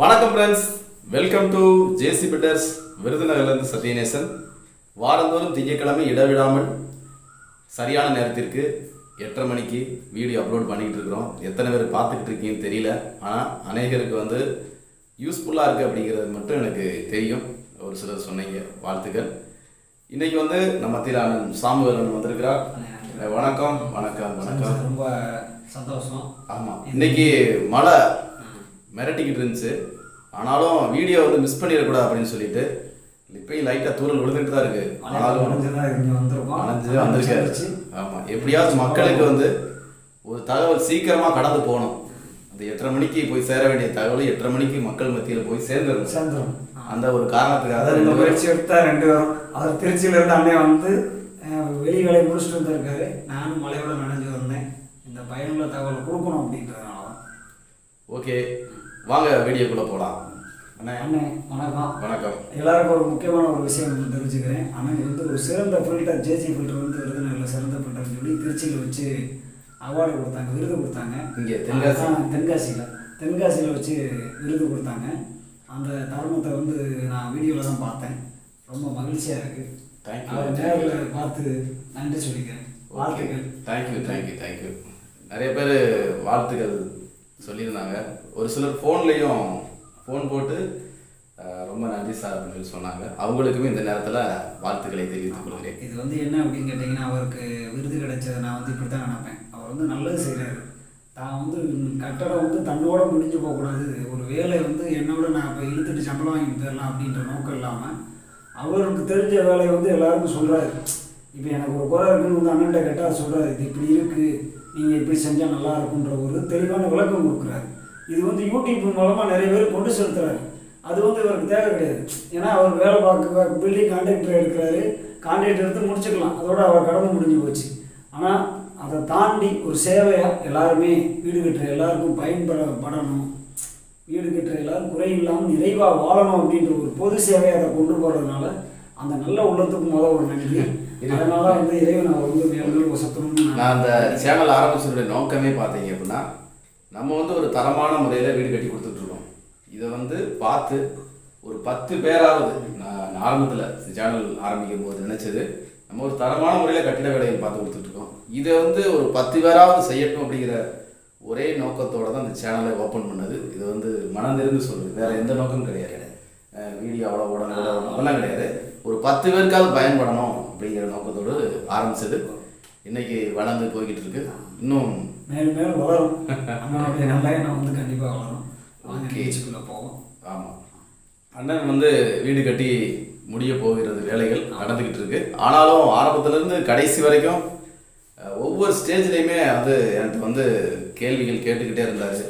வணக்கம் friends welcome to JC பிட்டர்ஸ் விருதுநகர்லேருந்து சத்யநேசன். வாரந்தோறும் திங்கட்கிழமை இடவிடாமல் சரியான நேரத்திற்கு எட்டரை மணிக்கு வீடியோ அப்லோட் பண்ணிக்கிட்டு இருக்கிறோம். எத்தனை பேர் பார்த்துக்கிட்டு இருக்கீங்கன்னு தெரியல. ஆனால் அநேகருக்கு வந்து யூஸ்ஃபுல்லாக இருக்குது அப்படிங்கிறது மட்டும் எனக்கு தெரியும். ஒரு சிலர் சொன்னீங்க வாழ்த்துக்கள். இன்னைக்கு வந்து நம்ம மத்தியில் அண்ணன் சாமுவேலன் வந்திருக்கிறார். வணக்கம் வணக்கம் வணக்கம். ரொம்ப சந்தோஷம். ஆமாம் இன்னைக்கு மழை மிரட்டிக்கிட்டு இருந்துச்சு. ஆனாலும் வீடியோ வந்து மிஸ் பண்ணிடக்கூடாது அப்படின்னு சொல்லிட்டு இப்பயும் லைட்டாக தூரல் விழுந்துட்டு தான் இருக்கு. ஆனாலும் அணைஞ்சு வந்திருக்காரு. ஆமாம் எப்படியாவது மக்களுக்கு வந்து ஒரு தகவல் சீக்கிரமாக கடந்து போகணும். அந்த எட்டரை மணிக்கு போய் சேர வேண்டிய தகவல் எட்டரை மணிக்கு மக்கள் மத்தியில் போய் சேர்ந்துருங்க சேர்ந்துரும் அந்த ஒரு காரணத்துக்காக ரெண்டு முயற்சி எடுத்தா ரெண்டு பேரும். அவர் திருச்சியில இருந்து அண்ணன் வந்து வெளி வேலையை முடிச்சுட்டு வந்திருக்காரு. நானும் மலையோட நனைஞ்சு வந்தேன். இந்த பயனுள்ள தகவல் கொடுக்கணும் அப்படின்றதுனால தான். ஓகே. வாங்க வீடியோக்குள்ளே போகலாம் அண்ணே. அண்ணன் வணக்கம். வணக்கம். எல்லாருக்கும் ஒரு முக்கியமான ஒரு விஷயம் தெரிஞ்சுக்கிறேன். அண்ணன் வந்து ஒரு சிறந்த ஃபில்டர் ஜேசி ஃபில்டர் வந்து விருதுநகரில் சிறந்த ஃபில்டர்னு சொல்லி திருச்சியில் வச்சு அவார்டு கொடுத்தாங்க விருது கொடுத்தாங்க. இங்கே தென்காசி. தென்காசியில். தென்காசியில் வச்சு விருது கொடுத்தாங்க. அந்த தருணத்தை வந்து நான் வீடியோவில் தான் பார்த்தேன். ரொம்ப மகிழ்ச்சியாக இருக்குது. அதை நேரில் பார்த்து நன்றி சொல்லிக்கிறேன். வாழ்த்துக்கள். தேங்க்யூ தேங்க்யூ தேங்க்யூ நிறைய பேர் வாழ்த்துக்கள். சொல்லியிருந்தாங்க. ஒரு சிலர் ஃபோன்லேயும் ஃபோன் போட்டு ரொம்ப நன்றி சார் அப்படின்னு சொல்லி சொன்னாங்க. அவங்களுக்குமே இந்த நேரத்தில் வாழ்த்துக்களை தெரிவித்துக் கொள்கிறேன். இது வந்து என்ன அப்படின்னு கேட்டிங்கன்னா அவருக்கு விருது கிடைச்சதை நான் வந்து இப்படி தான் நினைப்பேன். அவர் வந்து நல்லது செய்கிறாரு தான் வந்து கட்டடம் வந்து தன்னோட முடிஞ்சு போகக்கூடாது. ஒரு வேலை வந்து என்னோட நான் இப்போ இழுத்துட்டு சம்பளம் வாங்கி போயிடலாம் அப்படின்ற நோக்கம் இல்லாமல் அவருக்கு தெரிஞ்ச வேலையை வந்து எல்லாருக்கும் சொல்கிறாரு இப்போ எனக்கு ஒரு குறை இருக்குன்னு வந்து அண்ணன்ட்ட கேட்டால் சொல்கிறாரு இது இப்படி இருக்குது நீங்கள் இப்படி செஞ்சால் நல்லா இருக்குன்ற ஒரு தெளிவான விளக்கம் கொடுக்குறாரு. இது வந்து யூடியூப் மூலமாக நிறைய பேர் கொண்டு செலுத்துறாரு. அது வந்து இவருக்கு தேவை கிடையாது. ஏன்னா அவர் வேலை பார்க்க பில்டிங் கான்ட்ராக்டர் எடுக்கிறாரு. கான்ட்ராக்ட் எடுத்து முடிச்சுக்கலாம். அதோட அவர் கடமை முடிஞ்சு போச்சு. ஆனால் அதை தாண்டி ஒரு சேவையாக எல்லாருமே வீடு கட்டுற எல்லாருக்கும் பயன்பட படணும் வீடு கட்டுற எல்லாரும் குறை இல்லாமல் நிறைவாக வாழணும் அப்படின்ற ஒரு பொது சேவையை அதை கொண்டு போகிறதுனால அந்த நல்ல உள்ளத்துக்கு முதல் ஒரு நன்றி. அதனால வந்து இறைவன் அவர் வந்து மேலும் நான் அந்த சேனல் ஆரம்பிச்சதுடைய நோக்கமே பார்த்தீங்க அப்படின்னா நம்ம வந்து ஒரு தரமான முறையில் வீடு கட்டி கொடுத்துட்ருக்கோம் இதை வந்து பார்த்து ஒரு பத்து பேராவது நான் ஆரம்பத்தில் சேனல் ஆரம்பிக்கும் போது நினச்சது நம்ம ஒரு தரமான முறையில் கட்டிட வேலையை பார்த்து கொடுத்துட்ருக்கோம் இதை வந்து ஒரு பத்து பேராவது செய்யட்டும் அப்படிங்கிற ஒரே நோக்கத்தோட தான் இந்த சேனலை ஓப்பன் பண்ணது. இது வந்து மனந்திருந்து சொல்லுது வேற எந்த நோக்கமும் கிடையாது. வீடியோ அவ்வளோ உடனே அதெல்லாம் கிடையாது. ஒரு பத்து பேருக்காவது பயன்படணும். அப்படிங்கிற நோக்கத்தோடு ஆரம்பிச்சது. இன்னைக்கு வளர்ந்து போய்கிட்டு இருக்கு இன்னும் மேலும் மேலும் வளரும். அண்ணனுடைய நல்ல எண்ணம் வந்து கண்டிப்பாக வளரும். வாங்க. நிகழ்ச்சிக்குள்ளே போவோம். ஆமாம் அண்ணன் வந்து வீடு கட்டி முடிய போகிறது வேலைகள் நடந்துக்கிட்டு இருக்கு ஆனாலும் ஆரம்பத்துலேருந்து கடைசி வரைக்கும் ஒவ்வொரு ஸ்டேஜ்லேயுமே வந்து என்கிட்ட வந்து கேள்விகள் கேட்டுக்கிட்டே இருந்தார்.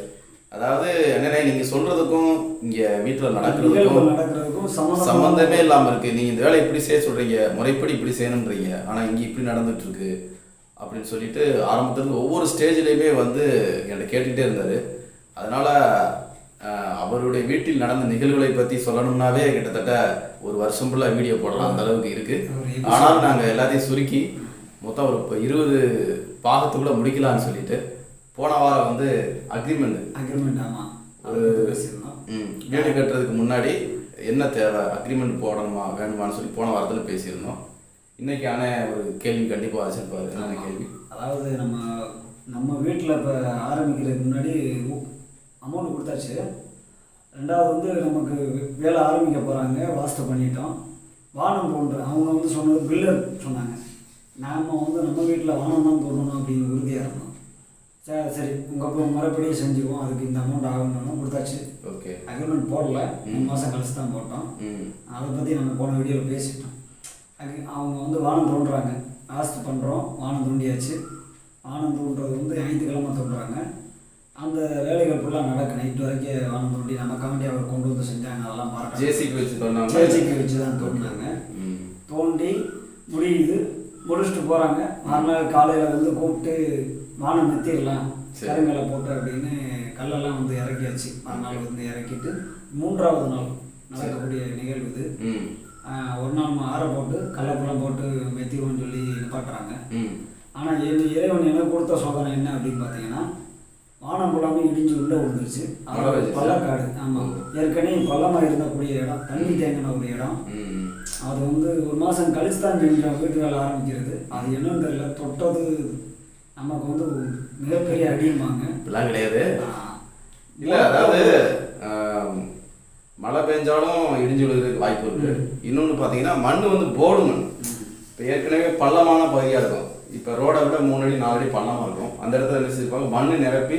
அதாவது என்னண்ணே நீங்கள் சொல்கிறதுக்கும் இங்கே வீட்டில் நடக்கிறதுக்கும் நடக்கிறதுக்கும் சம்மந்தம் இல்லாமல் இருக்கு. நீங்கள் இந்த வேலை இப்படி செய்ய சொல்கிறீங்க முறைப்படி இப்படி செய்யணுன்றீங்க ஆனால் இங்கே இப்படி நடந்துட்டு இருக்கு அப்படின்னு சொல்லிட்டு ஆரம்பத்துலேருந்து ஒவ்வொரு ஸ்டேஜ்லேயுமே வந்து என்கிட்ட கேட்டுக்கிட்டே இருந்தார். அதனால் அவருடைய வீட்டில் நடந்த நிகழ்வுகளை பற்றி சொல்லணும்னாவே கிட்டத்தட்ட ஒரு வருஷம் ஃபுல்லாக வீடியோ போடலாம். அந்த அளவுக்கு ஒரு இருக்குது. ஆனாலும் நாங்கள் எல்லாத்தையும் சுருக்கி மொத்தம் ஒரு இப்போ இருபது பாகத்துக்குள்ளே முடிக்கலாம்னு சொல்லிட்டு போன வாரம் வந்து அக்ரிமெண்ட் அக்ரிமெண்ட் ஆமாம் ம் வீடு கட்டுறதுக்கு முன்னாடி என்ன தேவை? அக்ரிமெண்ட் போடணுமா? வேணுமான்னு சொல்லி போன வாரத்தில் பேசியிருந்தோம். இன்னைக்கு ஆன ஒரு கேள்வி கண்டிப்பாக வச்சிருப்பாரு. என்ன கேள்வி? அதாவது நம்ம நம்ம வீட்டில் இப்போ ஆரம்பிக்கிறதுக்கு முன்னாடி அமௌண்ட் கொடுத்தாச்சு. ரெண்டாவது வந்து நமக்கு வேலை ஆரம்பிக்க போகிறாங்க வாஸ்து பண்ணிட்டோம். வானம் தோன்ற அவங்க வந்து சொன்னது பில்லர் சொன்னாங்க. நாம் வந்து நம்ம வீட்டில் வானம் தான் தோன்றணும் அப்படின்னு உறுதியாக இருந்தோம். சரி சரி. உங்கள் முறைப்படியே செஞ்சுக்குவோம் அதுக்கு இந்த அமௌண்ட் ஆகணும்னு கொடுத்தாச்சு. ஓகே. அக்ரிமெண்ட் போடல. மூணு மாதம் கழிச்சு தான் போட்டோம். அதை பற்றி நம்ம போன வீடியோவில் பேசிட்டோம். அது அவங்க வந்து வானம் தோன்றுறாங்க லாஸ்ட் பண்ணுறோம் வானம் தோண்டியாச்சு. வானம் தோன்றது வந்து ஞாயிற்றுக்கிழமை தோன்றுறாங்க அந்த வேலைகள் ஃபுல்லாக நடக்கு. நைட் வரைக்கும் வானம் தோண்டி நமக்காண்டி அவர் கொண்டு வந்து செஞ்சாங்க. அதெல்லாம் பார்க்க ஜேசிக்கு வச்சு சொன்னாங்க ஜேசிக்கு வச்சு தான் தோண்டினாங்க தோண்டி முடியுது. முடிச்சுட்டு போகிறாங்க மறுநாள் காலையில் வந்து கூப்பிட்டு வானம் நிறுத்திடலாம் சரி. கருங்கலை போட்டு அப்படின்னு கல்லெல்லாம் வந்து இறக்கியாச்சு. மறுநாள் வந்து இறக்கிட்டு மூன்றாவது நாள் நடக்கக்கூடிய நிகழ்வு இது. ஒரு நாள் ஆற போட்டு கல்லப்பழம் போட்டு மெத்திடுவோம்னு சொல்லி நிப்பாட்டுறாங்க. ஆனால் இறைவன் எனக்கு கொடுத்த சோதனை என்ன அப்படின்னு பார்த்தீங்கன்னா வானம் ஃபுல்லாமே இடிஞ்சு உள்ளே விழுந்துருச்சு? பள்ளக்காடு. ஆமாம் ஏற்கனவே பள்ளமாக இருந்தக்கூடிய இடம் தண்ணி தேங்கின ஒரு இடம். அது வந்து ஒரு மாதம் கழிச்சு தான் வீட்டு வேலை ஆரம்பிக்கிறது. அது என்னன்னு தெரியல. தொட்டது நமக்கு வந்து மிகப்பெரிய அடியுமாங்க இப்படிலாம் கிடையாது. இல்லை அதாவது மழை பெஞ்சாலும் இடிஞ்சு விழுகிறதுக்கு வாய்ப்பு இருக்கு. இன்னொன்று பார்த்தீங்கன்னா மண் வந்து போடு மண். இப்போ ஏற்கனவே பள்ளமான பகுதியாக இருக்கும். இப்போ ரோடை விட மூணு அடி நாலு அடி பள்ளமாக இருக்கும். அந்த இடத்துல என்ன செஞ்சிருப்பாங்க? மண் நிரப்பி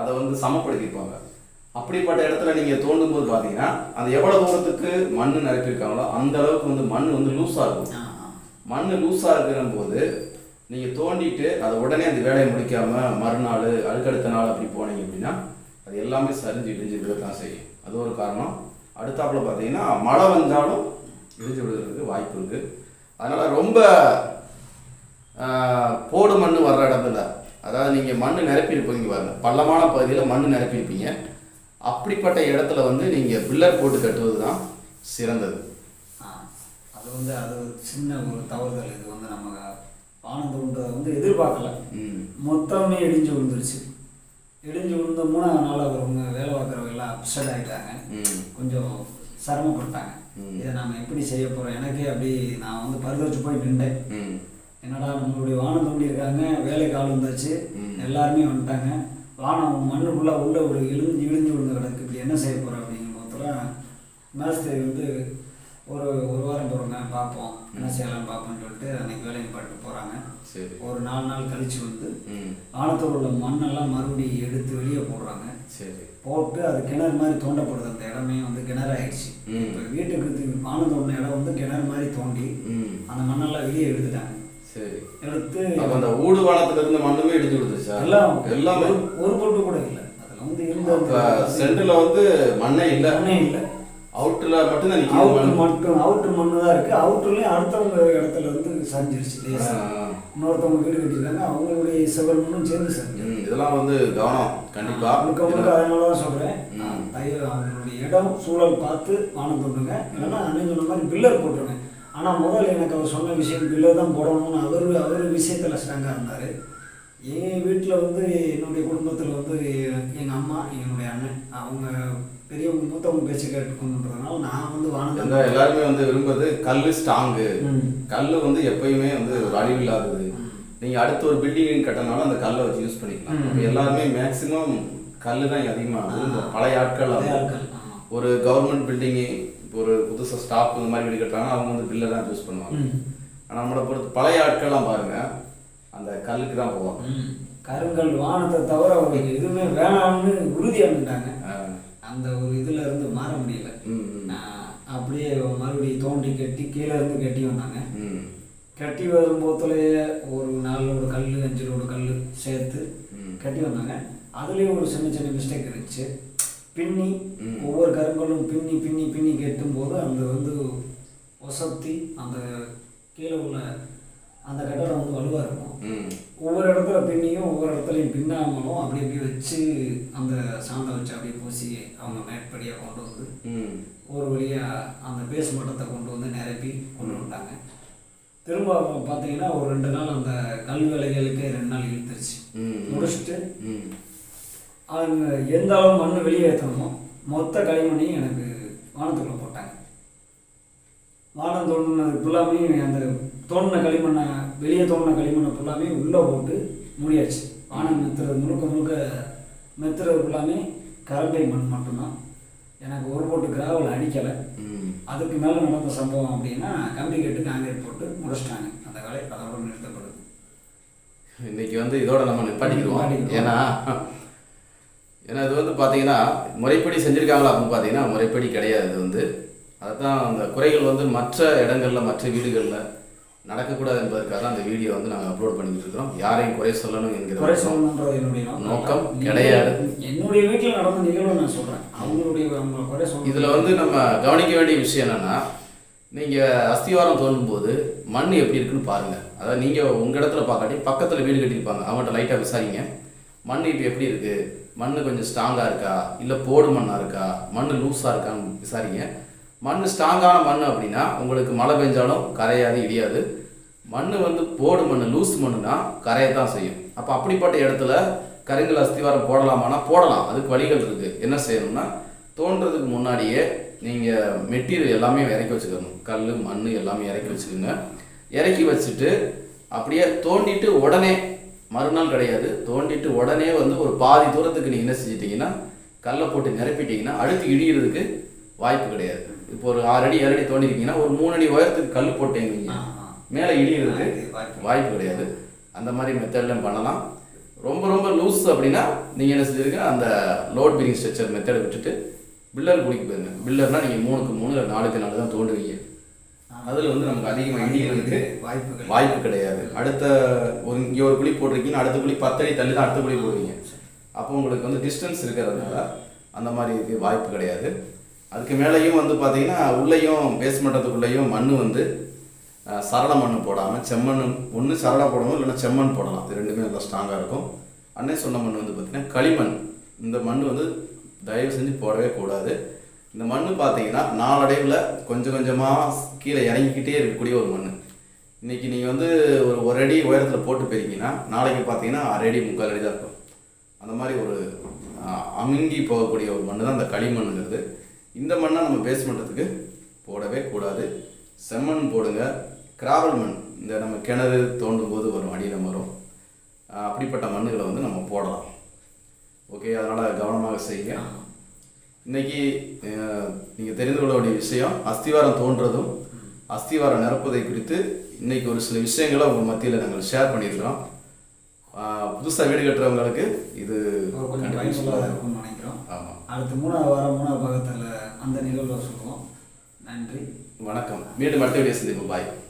அதை வந்து சமப்படுத்தியிருப்பாங்க. அப்படிப்பட்ட இடத்துல நீங்கள் தோண்டும் போது பார்த்தீங்கன்னா அந்த எவ்வளோ தூரத்துக்கு மண் நிரப்பியிருக்காங்களோ அந்த அளவுக்கு வந்து மண் வந்து லூஸாக இருக்கும். மண் லூஸாக இருக்கிற போது நீங்கள் தோண்டிட்டு அதை உடனே அந்த வேலையை முடிக்காமல் மறுநாள் அடுக்கடுத்த நாள் அப்படி போனீங்க அப்படின்னா அது எல்லாமே சரிஞ்சு இடிஞ்சு தான் செய்யும். அது ஒரு காரணம். அடுத்தாப்புல பார்த்தீங்கன்னா மழை வந்தாலும் இடிஞ்சு விழுகிறதுக்கு வாய்ப்பு இருக்குது அதனால் ரொம்ப போடு மண் வர்ற இடத்துல அதாவது நீங்கள் மண் நிரப்பியிருப்பீங்க பாருங்க. பள்ளமான பகுதியில் மண் நிரப்பியிருப்பீங்க. அப்படிப்பட்ட இடத்துல வந்து நீங்கள் பில்லர் போட்டு கட்டுவது தான் சிறந்தது. அது வந்து அது சின்ன ஒரு தவறுதல் இது வந்து நம்ம ஆனந்தம்ன்றதை வந்து எதிர்பார்க்கல. மொத்தமே இடிஞ்சு விழுந்துருச்சு. இடிஞ்சு விழுந்த மூணாவது நாள் அவங்க வேலை பார்க்குறவங்க எல்லாம் அப்செட் ஆகிட்டாங்க கொஞ்சம் சிரமப்பட்டாங்க. இதை நாம் எப்படி செய்ய போகிறோம் எனக்கே அப்படி நான் வந்து பரிதோச்சு போய் நின்றேன். என்னடா நம்மளுடைய வானம் தோண்டி இருக்காங்க. வேலைக்கு ஆள் வந்தாச்சு. எல்லாருமே வந்துட்டாங்க. வானம் மண்ணுக்குள்ளே உள்ள ஒரு இழிஞ்சு இழிஞ்சு விழுந்த கிடக்கு. இப்படி என்ன செய்ய போகிறோம் அப்படிங்கிற போதில் மேஸ்திரி வந்து ஒரு ஒரு வாரம் போகிறோங்க பார்ப்போம். என்ன செய்யலாம்னு பார்ப்போம்னு சொல்லிட்டு அன்னைக்கு வேலைக்கு பாட்டு போகிறாங்க சரி. ஒரு நாலு நாள் கழிச்சு வந்து ம். வானத்தில் உள்ள மண்ணெல்லாம் மறுபடியும் எடுத்து வெளியே போடுறாங்க. சரி. போட்டு அது கிணறு மாதிரி தோண்டப்படுது. அந்த இடமே வந்து கிணறு ஆயிடுச்சு. இப்போ வீட்டுக்கு வானம் தோண்டின இடம் வந்து கிணறு மாதிரி தோண்டி அந்த மண்ணெல்லாம் வெளியே எடுத்துட்டாங்க. சரி. எடுத்து அந்த ஊடுவானத்துல இருந்த மண்ணுமே இடிஞ்சு விழுந்துச்சா எல்லாம் எல்லாமே. ஒரு- பொட்டு கூட இல்லை. அதில் வந்து இருந்த சென்டர்ல வந்து மண்ணே இல்ல. மண்ணே இல்லை. அவுட்ல மட்டும்தான் மண் மட்டும் அவுட்ரு மண்ணு தான் இருக்குது அவுட்ருலேயும் அடுத்தவங்க இடத்துல வந்து. ஆ. இன்னொருத்தவங்க வீடு கட்டியிருக்காங்க. அவங்களுடைய செவல் மண்ணும் சேர்ந்து சரிஞ்சு ம், இதெல்லாம் வந்து கவனம். கண்டிப்பா. முழுக்க முழுக்க அதனால தான் சொல்கிறேன் ம். தயவு அவங்களுடைய இடம் சூழல் பார்த்து வானம் தோண்டுங்க இல்லைன்னா அண்ணன் சொன்ன மாதிரி பில்லர் போட்டுருங்க. ஆனால் முதல்ல எனக்கு அவர் சொன்ன விஷயம் பில்லர் தான் போடணும்னு அவர் அவர் விஷயத்தில் ஸ்ட்ராங்காக இருந்தார். என் வீட்டில் வந்து என்னுடைய குடும்பத்தில் வந்து எங்கள் அம்மா என்னுடைய அண்ணன் அவங்க பெரியவங்க மூத்தவங்க பேச்சு கேட்டுக்கணுன்றதுனால நான் வந்து வானம் எல்லாருமே வந்து விரும்புறது கல்லு ஸ்ட்ராங்கு ம். கல்லு வந்து எப்பயுமே வந்து ஒரு அழிவில்லாதது நீங்க அடுத்த ஒரு பில்டிங் கட்டினாலும் அந்த கல்லை வச்சு யூஸ் பண்ணிக்கலாம் எல்லாருமே மேக்சிமம் கல்லு தான் அதிகமா விரும்பும் பழைய ஆட்கள். ஒரு கவர்மெண்ட் பில்டிங்கு ஒரு புதுசா ஸ்டாப் இந்த மாதிரி வீடு கட்டுறாங்கன்னா அவங்க வந்து பில்லை தான் யூஸ் பண்ணுவாங்க ம். ஆனா நம்மளை பொறுத்து பழைய ஆட்கள்லாம் பாருங்க அந்த கல்லுக்கு தான் போவாங்க. கருங்கல் வானத்தை தவிர அவங்களுக்கு எதுவுமே வேணாம்னு உறுதியாகிட்டாங்க ஆ. அந்த ஒரு இதுல இருந்து மாற முடியல. அப்படியே மறுபடியும் தோண்டி கட்டி கீழே இருந்து கட்டி வந்தாங்க. கட்டி வரும்போதுலேயே ஒரு நாலு ஒரு கல் அஞ்சு ஒரு கல் சேர்த்து. கட்டி வந்தாங்க. அதுலேயும் ஒரு சின்ன சின்ன மிஸ்டேக் இருந்துச்சு. பின்னி. ஒவ்வொரு கருங்கல்லும் பின்னி பின்னி பின்னி கட்டும்போது அந்த வந்து ஒசத்தி அந்த கீழே உள்ள அந்த கட்டடம் வந்து வலுவாக இருக்கும். ஒவ்வொரு இடத்துல பின்னியும் ஒவ்வொரு இடத்துலையும் பின்னாமலும் அப்படி அப்படி வச்சு அந்த சாந்தை வச்சு அப்படியே பூசி அவங்க மேற்படியாக கொண்டு வந்து. ஒரு வழியாக அந்த பேஸ் மட்டத்தை கொண்டு வந்து நிரப்பி கொண்டு வந்துட்டாங்க திரும்ப பார்த்தீங்கன்னா ஒரு ரெண்டு நாள் அந்த கல் வேலைகளுக்கே ரெண்டு நாள் இழுத்துருச்சு. முடிச்சுட்டு. அவங்க எந்த அளவு மண் வெளியே ஏற்றணுமோ மொத்த களிமண்ணையும் எனக்கு வானத்துக்குள்ளே போட்டாங்க வானம் தோண்டினது ஃபுல்லாமே அந்த தோண்டின களிமண்ணை வெளியே தோண்டின களிமண்ணை ஃபுல்லாமே உள்ளே போட்டு முடியாச்சு. வானம் மெத்துறது முழுக்க முழுக்க மெத்துறது ஃபுல்லாமே கரண்டை மண் மட்டும்தான். எனக்கு ஒரு போட்டு கிராவல் அடிக்கலை. அதுக்கு மேலே நடந்த சம்பவம் அப்படின்னா கம்பி கட்டு காங்கிரீட் போட்டு முடிச்சிட்டாங்க. அந்த வேலை அதோட நிறுத்தப்படுது. இன்னைக்கு வந்து இதோட நம்ம நிப்பாட்டிக்கிடுவோம். ஏன்னா ஏன்னா இது வந்து பார்த்தீங்கன்னா முறைப்படி செஞ்சுருக்காங்களா அப்படின்னு பார்த்தீங்கன்னா முறைப்படி கிடையாது இது வந்து. அதுதான் அந்த குறைகள் வந்து மற்ற இடங்கள்ல மற்ற வீடுகளில் நடக்கக்கூடாது என்பதற்காக அந்த வீடியோ வந்து நாங்கள் அப்லோட் பண்ணிக்கிட்டு இருக்கிறோம். யாரையும் குறை சொல்லணும் என்கிற குறை. சொல்லணுன்றது என்னுடைய நோக்கம். கிடையாது. என்னுடைய வீட்டில் நடந்த நிகழ்வை நான் சொல்கிறேன் அவங்களுடைய அவங்க குறை சொல்லணும். இதுல வந்து நம்ம கவனிக்க வேண்டிய விஷயம் என்னன்னா நீங்க அஸ்திவாரம் தோண்டும் போது மண் எப்படி இருக்குன்னு பாருங்க. அதாவது நீங்க உங்க இடத்துல பார்க்காட்டி பக்கத்துல வீடு கட்டியிருப்பாங்க. அவங்கள்ட்ட லைட்டா விசாரிங்க. மண் இப்போ எப்படி இருக்கு? மண் கொஞ்சம் ஸ்ட்ராங்கா இருக்கா? இல்ல போடு மண்ணா இருக்கா? மண் லூஸா இருக்கான்னு விசாரிங்க. மண் ஸ்ட்ராங்கான மண் அப்படின்னா உங்களுக்கு மழை பெஞ்சாலும் கரையாது இடியாது. மண் வந்து போடு மண் லூஸ் மண்ணுனா கரையை தான் செய்யும். அப்போ அப்படிப்பட்ட இடத்துல கருங்கல் அஸ்திவாரம் போடலாமானா போடலாம். அதுக்கு வழிகள் இருக்குது என்ன செய்யணும்னா தோன்றதுக்கு முன்னாடியே நீங்கள் மெட்டீரியல் எல்லாமே இறக்கி வச்சுக்கணும். கல் மண் எல்லாமே இறக்கி வச்சுக்கோங்க. இறக்கி வச்சுட்டு அப்படியே தோண்டிட்டு உடனே மறுநாள் கிடையாது தோண்டிட்டு உடனே வந்து ஒரு பாதி தூரத்துக்கு நீங்கள் என்ன செஞ்சிட்டிங்கன்னா கல்லை போட்டு நிரப்பிட்டீங்கன்னா அடுத்து இடிகிறதுக்கு வாய்ப்பு கிடையாது. இப்போ ஒரு ஆறு அடி ஏழு அடி தோண்டிருக்கீங்கன்னா ஒரு மூணு அடி உயரத்துக்கு கல் போட்டீங்க மேலே இடிகிறதுக்கு வாய்ப்பு கிடையாது. அந்த மாதிரி மெத்தட்லையும் பண்ணலாம். ரொம்ப ரொம்ப லூஸ் அப்படின்னா நீங்கள் என்ன செஞ்சிருக்க அந்த லோட் பிரிங் ஸ்ட்ரக்சர் மெத்தடை விட்டுட்டு பில்லர் குடிக்கு போயிருங்க பில்லர்னா நீங்கள் மூணுக்கு மூணு இல்லை நாலுக்கு நாலு தான் தோண்டுவீங்க. அதில் வந்து நமக்கு அதிகமாக இடிக்கிறதுக்கு வாய்ப்புகள் வாய்ப்பு கிடையாது. அடுத்த ஒரு இங்கே ஒரு குழி போட்டிருக்கீங்கன்னா அடுத்த குழி பத்தடி தள்ளி தான் அடுத்த குழி போடுவீங்க. அப்போ உங்களுக்கு வந்து டிஸ்டன்ஸ் இருக்கிறதுனால அந்த மாதிரி இதுக்கு வாய்ப்பு கிடையாது. அதுக்கு மேலேயும் வந்து பார்த்தீங்கன்னா உள்ளேயும் பேஸ்மெண்டத்துக்குள்ளேயும் மண் வந்து சரள மண் போடாமல் செம்மண் ஒன்று சரளா போடணும் இல்லைன்னா செம்மண் போடலாம். இது ரெண்டுமே நல்லா ஸ்ட்ராங்காக இருக்கும். அன்னே சொன்ன மண் வந்து பார்த்தீங்கன்னா களிமண். இந்த மண் வந்து தயவு செஞ்சு போடவே கூடாது. இந்த மண் பார்த்தீங்கன்னா நாளடைவில் கொஞ்சம் கொஞ்சமாக கீழே இறங்கிக்கிட்டே இருக்கக்கூடிய ஒரு மண் இன்னைக்கு நீங்கள் வந்து ஒரு ஒரு அடி உயரத்தில் போட்டு போயிருக்கீங்கன்னா நாளைக்கு பார்த்தீங்கன்னா அரை அடி முக்கால் அடி தான் இருக்கும். அந்த மாதிரி ஒரு அமுங்கி போகக்கூடிய ஒரு மண் தான் அந்த களிமண்ணுங்கிறது. இந்த மண்ணை நம்ம பேஸ்மெண்ட்டத்துக்கு போடவே கூடாது. செம்மண் போடுங்க. கிராவல் மண் இந்த நம்ம கிணறு தோண்டும் போது வரும் அடியில் வரும். அப்படிப்பட்ட மண்ணுகளை வந்து நம்ம போடலாம். ஓகே அதனால் கவனமாக செய்யுங்க. இன்னைக்கு நீங்கள் தெரிந்து கொள்ள வேண்டிய விஷயம் அஸ்திவாரம் தோன்றதும் அஸ்திவாரம் நிரப்புவதை குறித்து இன்னைக்கு ஒரு சில விஷயங்களை உங்கள் மத்தியில் நாங்கள் ஷேர் பண்ணியிருக்கிறோம். புதுசாக வீடு கட்டுறவங்களுக்கு இது கொஞ்சம் பயனுள்ளதாக. இருக்கும்னு நினைக்கிறோம். ஆமாம் அடுத்து மூணாவது வாரம் மூணாவது பாகத்தில் அந்த நிகழ்வை சொல்லுவோம். நன்றி. வணக்கம். மீண்டும் அடுத்த வீடியோ சந்திப்போம். பாய்